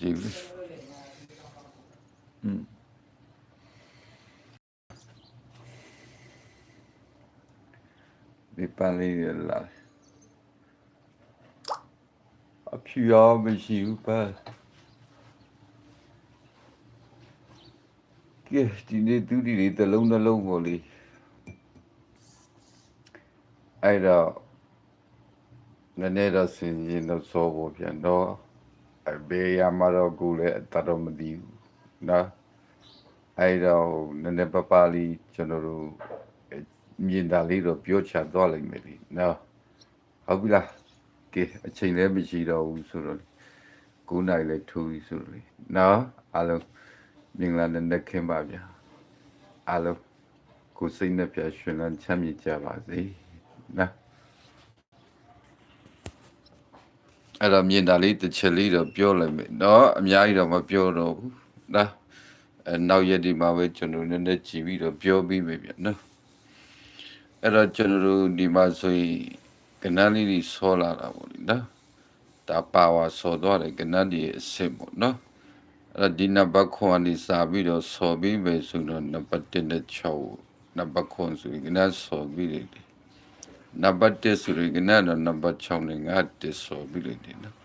ကြည့်ဘူးอืมဒီပန်းလေးတွေလာတယ်အဖြူရောမရှိဘူးပါကဲဒီနေ့သူဒီလေးတစ်လုံးတစ်လုံးကိုလေအဲ့တော့နည်းနည်းတော့စင်ရင်တော့စောဖို့ပြန်တော့ အဘေးရမှာတော့ကိုလည်းအတတော်မသိဘူးနော်အဲ့တော့နည်းနည်းပပလေးကျွန်တော်တို့မြင်တာလေးတော့ပြောချသွားလိုက်မယ်လीနော်ဟုတ်ပြီလားကဲအချိန်လည်းမရှိတော့ဘူးဆိုတော့9နိုင်လည်းထူပြီဆိုတော့လေနော်အားလုံးမင်္ဂလာနဲ့ခင်ပါဗျာအားလုံးကိုယ်စိတ်နဲ့ပြရှင်လန်းချမ်းမြေ့ကြပါစေနော် အဲ့တော့မြင်တာလေးတစ်ချက်လေးတော့ပြောလိုက်မယ်เนาะအများကြီးတော့မပြောတော့ဘူးနော်အဲနောက်ရက်ဒီမှာပဲကျွန်တော်နည်းနည်းကြည့်ပြီးတော့ပြောပြီးပြီဗျနော်အဲ့တော့ကျွန်တော်တို့ဒီမှာဆိုရင်ကနန်းလေးကြီးဆောလာတာပေါ့လေနော်ဒါပါဝါဆောသွားတယ်ကနန်းကြီးရဲ့အစ်စ်ပေါ့နော်အဲ့တော့ဒီနံပါတ်ခွန်ကနေစာပြီးတော့ဆောပြီးပဲဆိုတော့နံပါတ်1နဲ့6နံပါတ်ခွန်ဆိုရင်ကနန်းဆောပြီးတယ် နံပါတ်1ဆိုရင်ကတော့နံပါတ်6နဲ့ငါတစ်ဆိုပြီးလိုက်တယ်နော်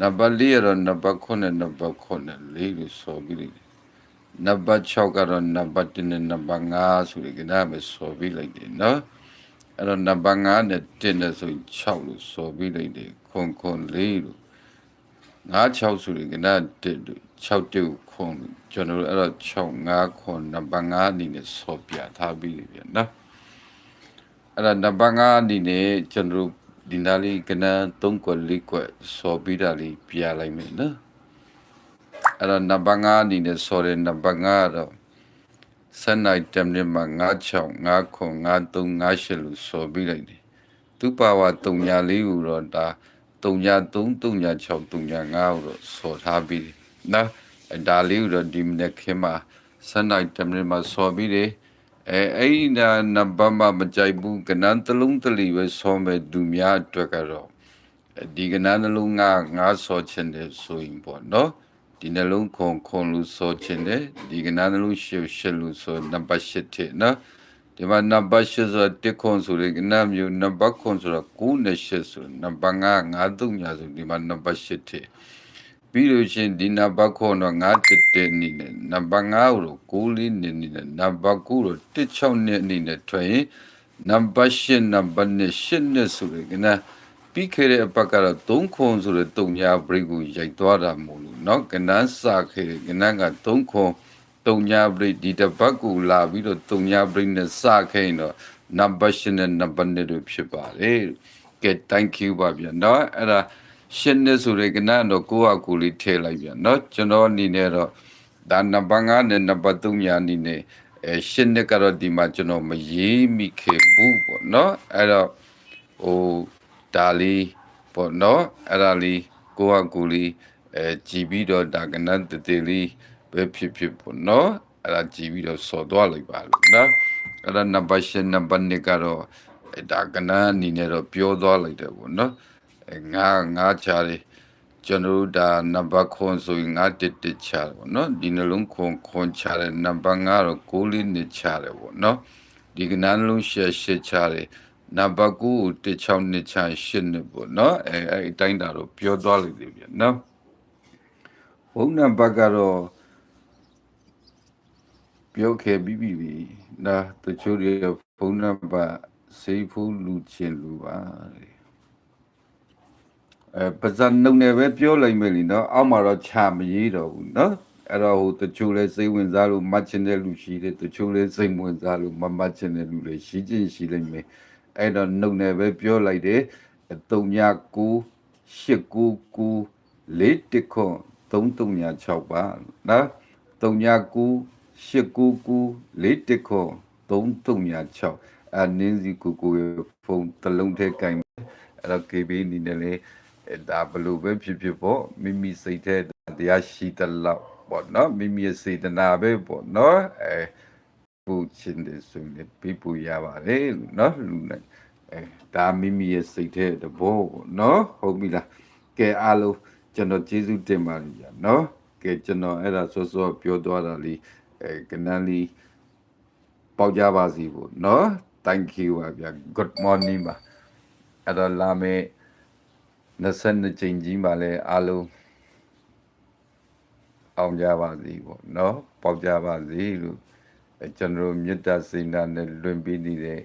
နံပါတ်4ကတော့နံပါတ်9နဲ့နံပါတ်9နဲ့4လို့ဆိုပြီးလိုက်တယ်နံပါတ်6ကတော့နံပါတ်1နဲ့နံပါတ်5ဆိုရင်ကနပဲဆိုပြီးလိုက်တယ်နော်အဲ့တော့နံပါတ်5နဲ့1နဲ့ဆိုရင်6လို့ဆိုပြီးလိုက်တယ်ခွန်ခွန်4လို့5 6ဆိုရင်ကန1လို့6တူခွန်လို့ကျွန်တော်တို့အဲ့တော့6 5ခွန်နံပါတ်5အနေနဲ့ဆိုပြထားပြီးပြီဗျနော် အဲ့ဒါနံပါတ်5အနေနဲ့ကျွန်တော်တို့ဒီနားလေးကနန်း3ကွက်4ကွက်စော်ပြီးတာလေးပြလိုက်မယ်နော်အဲ့ဒါနံပါတ်5အနေနဲ့စော်တဲ့နံပါတ်5ကတော့စနိုင်တမ်နေမှာ96 5ခွန်53 58လို့စော်ပြီးလိုက်တယ်သူပါဝါ3ညာလေးကိုတော့ဒါ3ညာ3 3ညာ6 3ညာ5ကိုတော့စော်ထားပြီးတယ်နော်အဲ့ဒါလေးကိုတော့ဒီမနေ့ခင်မှာစနိုင်တမ်နေမှာစော်ပြီးတယ် အဲအဲ့ဒီနာနံပါတ်မှမကြိုက်ဘူးကနန်းတစ်လုံးတစ်လီပဲဆောမဲ့သူများအတွက်ကတော့ဒီကနန်းနှလုံးငါငါဆောချင်တယ်ဆိုရင်ပေါ့နော်ဒီနှလုံးခွန်ခွန်လို့ဆောချင်တယ်ဒီကနန်းနှလုံးရှေရှေလို့ဆိုနံပါတ်၈ထည့်နော်ဒီမှာနံပါတ်၈ဆိုတစ်ခွန်ဆိုရင်ကနန်းမျိုးနံပါတ်ခွန်ဆိုတော့9နဲ့8ဆိုနံပါတ်5 5 3ညာဆိုဒီမှာနံပါတ်၈ထည့် ပြီးလို့ရှရင်ဒီနံပါတ်ခွန်တော့9တက်တက်နေနဲ့နံပါတ်5ကိုတော့6လေးနေနေနဲ့နံပါတ်9တော့16နဲ့အနေနဲ့ထွက်ရင်နံပါတ်8နံပါတ်နဲ့8နဲ့ဆိုရယ်ကနပြီးခဲ့တဲ့အပတ်ကတော့3ခွန်ဆိုတဲ့တုံညာဘရိတ်ကိုရိုက်သွားတာမို့လို့เนาะကနန်းစာခဲ့တဲ့ကနန်းက3ခွန်တုံညာဘရိတ်ဒီတစ်ပတ်ကိုလာပြီးတော့တုံညာဘရိတ်နဲ့စာခဲ့ရင်တော့နံပါတ်8နဲ့နံပါတ်2တို့ဖြစ်ပါတယ်ကဲ thank you ပါဗျာเนาะအဲ့ဒါ ရှင်းနေဆိုတဲ့ကနတော့ကိုယ့်ဟာကိုယ်လေးထည့်လိုက်ပြန်เนาะကျွန်တော်အနေနဲ့တော့ဒါနံပါတ်5နဲ့နံပါတ်3ညာအနေနဲ့အဲရှင်းနေကတော့ဒီမှာကျွန်တော်မရေးမိခဲ့ဘူးပေါ့เนาะအဲ့တော့ဟိုဒါလေးပေါ့เนาะအဲ့ဒါလေးကိုယ့်ဟာကိုယ်လေးအဲကြည်ပြီးတော့ဒါကနတတေလေးပဲဖြစ်ဖြစ်ပေါ့เนาะအဲ့ဒါကြည်ပြီးတော့စော်သွားလိုက်ပါလို့เนาะအဲ့ဒါနံပါတ်8နံပါတ်2ကတော့အဲဒါကနအနေနဲ့တော့ပြောသွားလိုက်တယ်ပေါ့เนาะ အဲ ငါငါချားတယ်ကျွန်တော်တို့ဒါနံပါတ်ခွန်ဆိုရင်ငါတစ်တစ်ချားတယ်ပေါ့နော်ဒီနှလုံးခွန်ခွန်ချားတယ်နံပါတ်5တော့6လေးနှစ်ချားတယ်ပေါ့နော်ဒီကနန်းလုံးရှက်ရှက်ချားတယ်နံပါတ်9ကို16နှစ်ချား8နှစ်ပေါ့နော်အဲအဲအတိုင်းတာတော့ပြောသွားလိုက်တယ်ဗျနော်ဘုံနံပါတ်ကတော့ပြောခဲ့ပြီးပြီပြီနာတချို့တွေဘုံနံပါတ်စေးဖူးလူချင်းလူပါတဲ့ အဲပါဇက်နှုတ်နဲ့ပဲပြောလိုက်မယ်လीနော်အောက်မှာတော့ခြာမရေးတော့ဘူးနော်အဲ့တော့ဟိုတချို့လဲစိတ်ဝင်စားလို့မတ်ချင်တဲ့လူရှိတယ်တချို့လဲစိတ်ဝင်စားလို့မမတ်ချင်တဲ့လူလည်းရှိချင်းရှိလိမ့်မယ်အဲ့တော့နှုတ်နဲ့ပဲပြောလိုက်တယ်39 899 4ခွန်3396ပါနော်39 899 4ခွန်3396အနင်းစီကိုကိုရဲ့ဖုန်းတစ်လုံးထဲကင်အဲ့တော့ KB အနေနဲ့လည်း ဒါဘလို့ပဲဖြစ်ဖြစ်ပေါ့မိမိစိတ်ထဲတရားရှိတဲ့လောက်ပေါ့နော်မိမိရဲ့စေတနာပဲပေါ့နော်အဲပူချင်းတဲ့ဆိုရင်ပြပူရပါတယ်လို့နော်လူနဲ့အဲဒါမိမိရဲ့စိတ်ထဲတဘောပေါ့နော်ဟုတ်ပြီလားကဲအားလုံးကျွန်တော်ကျေးဇူးတင်ပါတယ်ဗျာနော်ကဲကျွန်တော်အဲ့ဒါစောစောပြောသွားတာလေးအဲကနန်းလေးပေါက်ကြပါစီဖို့နော် thank you ပါဗျာ good morning ပါအဲ့တော့လာမယ့် 22ချိန်ကြီးပါလဲအားလုံးအောင်ကြပါစေပေါ့နော်ပေါက်ကြပါစေလို့အဲကျွန်တော်တို့မေတ္တာစိတ်ဓာတ်နဲ့လွင်ပြီးနေတဲ့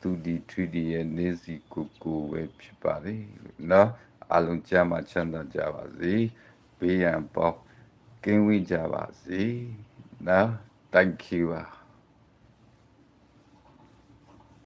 သူဒီထွီဒီရဲ့နေစီကိုကိုပဲဖြစ်ပါလေလို့နော်အားလုံးကြမ်းမှချမ်းသာကြပါစေဘေးရန်ပေါင်းကင်းဝေးကြပါစေနော် thank you ပါ